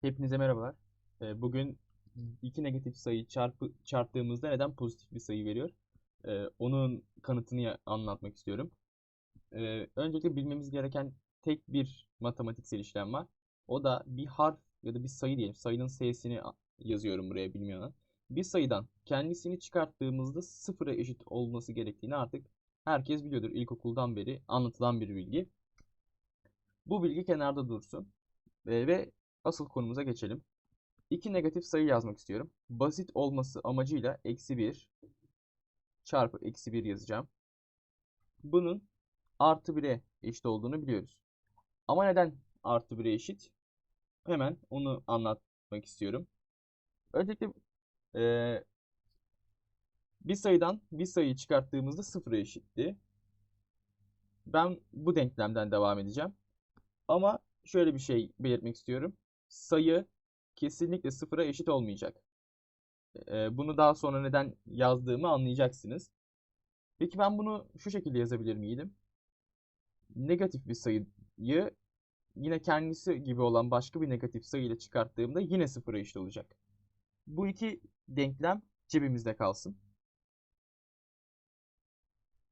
Hepinize merhabalar. Ee, Bugün iki negatif sayı çarpı çarptığımızda neden pozitif bir sayı veriyor? Ee, Onun kanıtını anlatmak istiyorum. Ee, Öncelikle bilmemiz gereken tek bir matematiksel işlem var. O da bir harf ya da bir sayı diyelim. Sayının s'sini yazıyorum buraya bilmeyen. Bir sayıdan kendisini çıkarttığımızda sıfıra eşit olması gerektiğini artık herkes biliyordur. İlkokuldan beri anlatılan bir bilgi. Bu bilgi kenarda dursun. Ve asıl konumuza geçelim. İki negatif sayı yazmak istiyorum. Basit olması amacıyla eksi 1 çarpı eksi 1 yazacağım. Bunun artı 1'e eşit olduğunu biliyoruz. Ama neden artı 1'e eşit? Hemen onu anlatmak istiyorum. Öncelikle eee, bir sayıdan bir sayıyı çıkarttığımızda sıfıra eşitti. Ben bu denklemden devam edeceğim. Ama şöyle bir şey belirtmek istiyorum. Sayı kesinlikle sıfıra eşit olmayacak. Ee, bunu daha sonra neden yazdığımı anlayacaksınız. Peki ben bunu şu şekilde yazabilir miydim? Negatif bir sayıyı yine kendisi gibi olan başka bir negatif sayı ile çıkarttığımda yine sıfıra eşit olacak. Bu iki denklem cebimizde kalsın.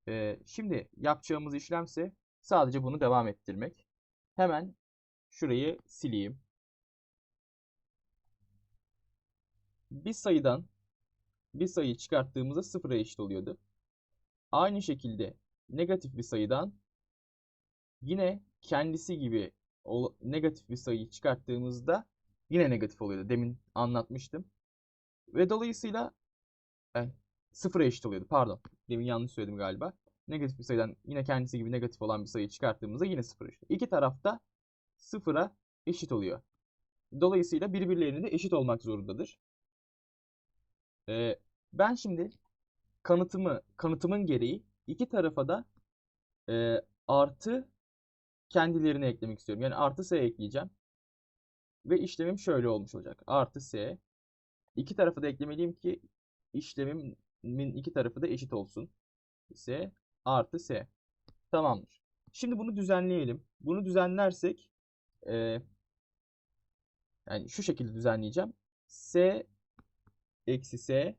Ee, şimdi yapacağımız işlemse sadece bunu devam ettirmek. Hemen şurayı sileyim. Bir sayıdan bir sayıyı çıkarttığımızda sıfıra eşit oluyordu. Aynı şekilde negatif bir sayıdan yine kendisi gibi negatif bir sayıyı çıkarttığımızda yine negatif oluyordu. Demin anlatmıştım. Ve dolayısıyla e, sıfıra eşit oluyordu. Pardon. Demin yanlış söyledim galiba. Negatif bir sayıdan yine kendisi gibi negatif olan bir sayıyı çıkarttığımızda yine sıfıra eşit. İki tarafta sıfıra eşit oluyor. Dolayısıyla birbirlerine eşit olmak zorundadır. Ee, ben şimdi kanıtımı kanıtımın gereği iki tarafa da e, artı kendilerini eklemek istiyorum. Yani artı s ekleyeceğim. Ve işlemim şöyle olmuş olacak. Artı s. İki tarafa da eklemeliyim ki işlemimin iki tarafı da eşit olsun. s artı s. Tamamdır. Şimdi bunu düzenleyelim. Bunu düzenlersek e, yani şu şekilde düzenleyeceğim. s eksi s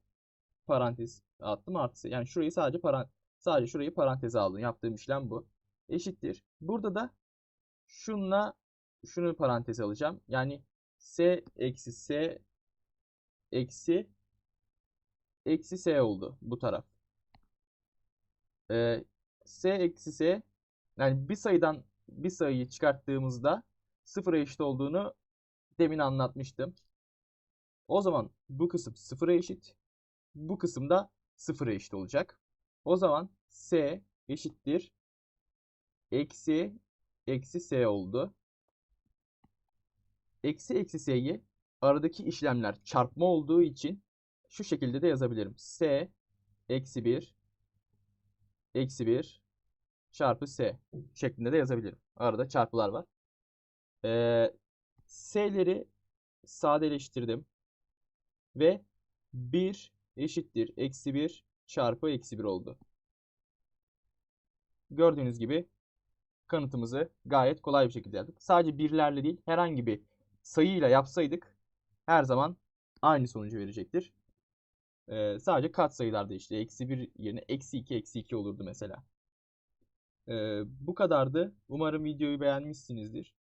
parantez attım artı. Yani şurayı sadece paran sadece şurayı paranteze aldım. Yaptığım işlem bu. Eşittir. Burada da şunla şunu paranteze alacağım. Yani s eksi s eksi eksi s oldu bu taraf. Ee, s eksi s yani bir sayıdan bir sayıyı çıkarttığımızda sıfıra eşit olduğunu demin anlatmıştım. O zaman bu kısım sıfıra eşit. Bu kısım da sıfıra eşit olacak. O zaman s eşittir. Eksi eksi s oldu. Eksi eksi s'yi aradaki işlemler çarpma olduğu için şu şekilde de yazabilirim. s eksi 1 eksi 1 çarpı s şeklinde de yazabilirim. Arada çarpılar var. Ee, s'leri sadeleştirdim. Ve 1 eşittir eksi 1 çarpı eksi 1 oldu. Gördüğünüz gibi kanıtımızı gayet kolay bir şekilde yaptık. Sadece birlerle değil herhangi bir sayıyla yapsaydık her zaman aynı sonucu verecektir. Ee, sadece katsayılarda işte eksi 1 yerine eksi 2 eksi 2 olurdu mesela. Ee, bu kadardı. Umarım videoyu beğenmişsinizdir.